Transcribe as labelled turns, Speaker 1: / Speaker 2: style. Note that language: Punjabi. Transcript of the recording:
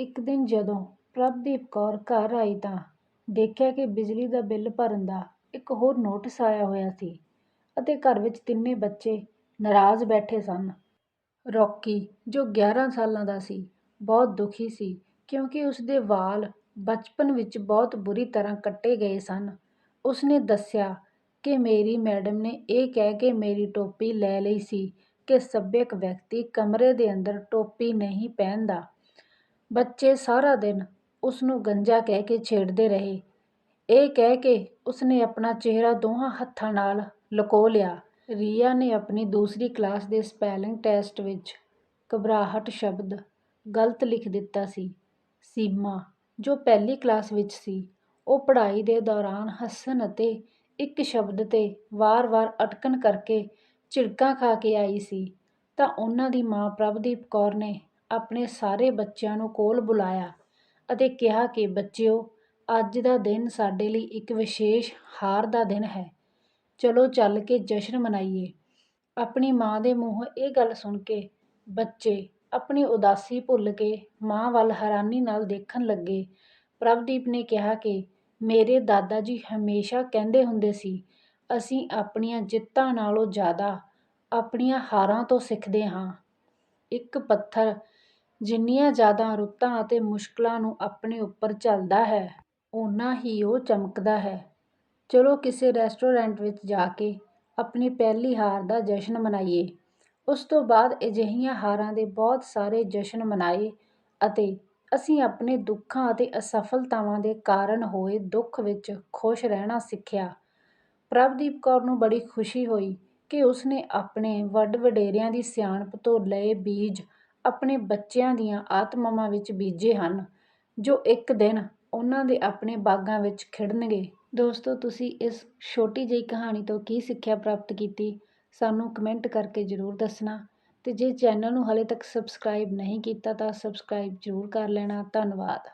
Speaker 1: ਇੱਕ ਦਿਨ ਜਦੋਂ ਪ੍ਰਭਦੀਪ ਕੌਰ ਘਰ ਆਈ ਤਾਂ ਦੇਖਿਆ ਕਿ ਬਿਜਲੀ ਦਾ ਬਿੱਲ ਭਰਨ ਦਾ ਇੱਕ ਹੋਰ ਨੋਟਿਸ ਆਇਆ ਹੋਇਆ ਸੀ ਅਤੇ ਘਰ ਵਿੱਚ ਤਿੰਨੇ ਬੱਚੇ ਨਾਰਾਜ਼ ਬੈਠੇ ਸਨ। ਰੌਕੀ, ਜੋ ਗਿਆਰਾਂ ਸਾਲਾਂ ਦਾ ਸੀ, ਬਹੁਤ ਦੁਖੀ ਸੀ ਕਿਉਂਕਿ ਉਸਦੇ ਵਾਲ ਬਚਪਨ ਵਿੱਚ ਬਹੁਤ ਬੁਰੀ ਤਰ੍ਹਾਂ ਕੱਟੇ ਗਏ ਸਨ। ਉਸਨੇ ਦੱਸਿਆ ਕਿ ਮੇਰੀ ਮੈਡਮ ਨੇ ਇਹ ਕਹਿ ਕੇ ਮੇਰੀ ਟੋਪੀ ਲੈ ਲਈ ਸੀ ਕਿ ਸੱਭਿਅਕ ਵਿਅਕਤੀ ਕਮਰੇ ਦੇ ਅੰਦਰ ਟੋਪੀ ਨਹੀਂ ਪਹਿਨਦਾ। ਬੱਚੇ ਸਾਰਾ ਦਿਨ ਉਸਨੂੰ ਗੰਜਾ ਕਹਿ ਕੇ ਛੇੜਦੇ ਰਹੇ। ਇਹ ਕਹਿ ਕੇ ਉਸਨੇ ਆਪਣਾ ਚਿਹਰਾ ਦੋਹਾਂ ਹੱਥਾਂ ਨਾਲ ਲੁਕੋ ਲਿਆ। ਰੀਆ ਨੇ ਆਪਣੀ ਦੂਸਰੀ ਕਲਾਸ ਦੇ ਸਪੈਲਿੰਗ ਟੈਸਟ ਵਿੱਚ ਘਬਰਾਹਟ ਸ਼ਬਦ ਗਲਤ ਲਿਖ ਦਿੱਤਾ ਸੀ। ਸੀਮਾ, ਜੋ ਪਹਿਲੀ ਕਲਾਸ ਵਿੱਚ ਸੀ, ਉਹ ਪੜ੍ਹਾਈ ਦੇ ਦੌਰਾਨ ਹੱਸਣ ਅਤੇ ਇੱਕ ਸ਼ਬਦ ਤੇ ਵਾਰ-ਵਾਰ ਅਟਕਣ ਕਰਕੇ ਝਿੜਕਾਂ ਖਾ ਕੇ ਆਈ ਸੀ ਤਾਂ ਉਹਨਾਂ ਦੀ ਮਾਂ ਪ੍ਰਭਦੀਪ ਕੌਰ ਨੇ ਆਪਣੇ ਸਾਰੇ ਬੱਚਿਆਂ ਨੂੰ ਕੋਲ ਬੁਲਾਇਆ ਅਤੇ ਕਿਹਾ ਕਿ, ਬੱਚਿਓ, ਅੱਜ ਦਾ ਦਿਨ ਸਾਡੇ ਲਈ ਇੱਕ ਵਿਸ਼ੇਸ਼ ਹਾਰ ਦਾ ਦਿਨ ਹੈ। ਚਲੋ ਚੱਲ ਕੇ ਜਸ਼ਨ ਮਨਾਈਏ। ਆਪਣੀ ਮਾਂ ਦੇ ਮੂੰਹੋਂ ਇਹ ਗੱਲ ਸੁਣ ਕੇ ਬੱਚੇ ਆਪਣੀ ਉਦਾਸੀ ਭੁੱਲ ਕੇ ਮਾਂ ਵੱਲ ਹੈਰਾਨੀ ਨਾਲ ਦੇਖਣ ਲੱਗੇ। ਪ੍ਰਭਦੀਪ ਨੇ ਕਿਹਾ ਕਿ, ਮੇਰੇ ਦਾਦਾ ਜੀ ਹਮੇਸ਼ਾ ਕਹਿੰਦੇ ਹੁੰਦੇ ਸੀ, ਅਸੀਂ ਆਪਣੀਆਂ ਜਿੱਤਾਂ ਨਾਲੋਂ ਜ਼ਿਆਦਾ ਆਪਣੀਆਂ ਹਾਰਾਂ ਤੋਂ ਸਿੱਖਦੇ ਹਾਂ। ਇੱਕ ਪੱਥਰ ਜਿੰਨੀਆਂ ਜ਼ਿਆਦਾ ਰੁੱਤਾਂ ਅਤੇ ਮੁਸ਼ਕਲਾਂ ਨੂੰ ਆਪਣੇ ਉੱਪਰ ਝੱਲਦਾ ਹੈ, ਓਨਾ ਹੀ ਉਹ ਚਮਕਦਾ ਹੈ। ਚਲੋ ਕਿਸੇ ਰੈਸਟੋਰੈਂਟ ਵਿੱਚ ਜਾ ਕੇ ਆਪਣੀ ਪਹਿਲੀ ਹਾਰ ਦਾ ਜਸ਼ਨ ਮਨਾਈਏ। ਉਸ ਤੋਂ ਬਾਅਦ ਅਜਿਹੀਆਂ ਹਾਰਾਂ ਦੇ ਬਹੁਤ ਸਾਰੇ ਜਸ਼ਨ ਮਨਾਏ ਅਤੇ ਅਸੀਂ ਆਪਣੇ ਦੁੱਖਾਂ ਅਤੇ ਅਸਫਲਤਾਵਾਂ ਦੇ ਕਾਰਨ ਹੋਏ ਦੁੱਖ ਵਿੱਚ ਖੁਸ਼ ਰਹਿਣਾ ਸਿੱਖਿਆ। ਪ੍ਰਭਦੀਪ ਕੌਰ ਨੂੰ ਬੜੀ ਖੁਸ਼ੀ ਹੋਈ ਕਿ ਉਸਨੇ ਆਪਣੇ ਵੱਡ-ਵਡੇਰਿਆਂ ਦੀ ਸਿਆਣਪ ਤੋਂ ਲਏ ਬੀਜ ਆਪਣੇ ਬੱਚਿਆਂ ਦੀਆਂ ਆਤਮਾਵਾਂ ਵਿੱਚ ਬੀਜੇ ਹਨ, ਜੋ ਇੱਕ ਦਿਨ ਉਹਨਾਂ ਦੇ ਆਪਣੇ ਬਾਗਾਂ ਵਿੱਚ ਖਿੜਨਗੇ। ਦੋਸਤੋ, ਤੁਸੀਂ ਇਸ ਛੋਟੀ ਜਿਹੀ ਕਹਾਣੀ ਤੋਂ ਕੀ ਸਿੱਖਿਆ ਪ੍ਰਾਪਤ ਕੀਤੀ ਸਾਨੂੰ ਕਮੈਂਟ ਕਰਕੇ ਜ਼ਰੂਰ ਦੱਸਣਾ ਤੇ ਜੇ ਚੈਨਲ ਨੂੰ ਹਾਲੇ ਤੱਕ ਸਬਸਕ੍ਰਾਈਬ ਨਹੀਂ ਕੀਤਾ ਤਾਂ ਸਬਸਕ੍ਰਾਈਬ ਜ਼ਰੂਰ ਕਰ ਲੈਣਾ। ਧੰਨਵਾਦ।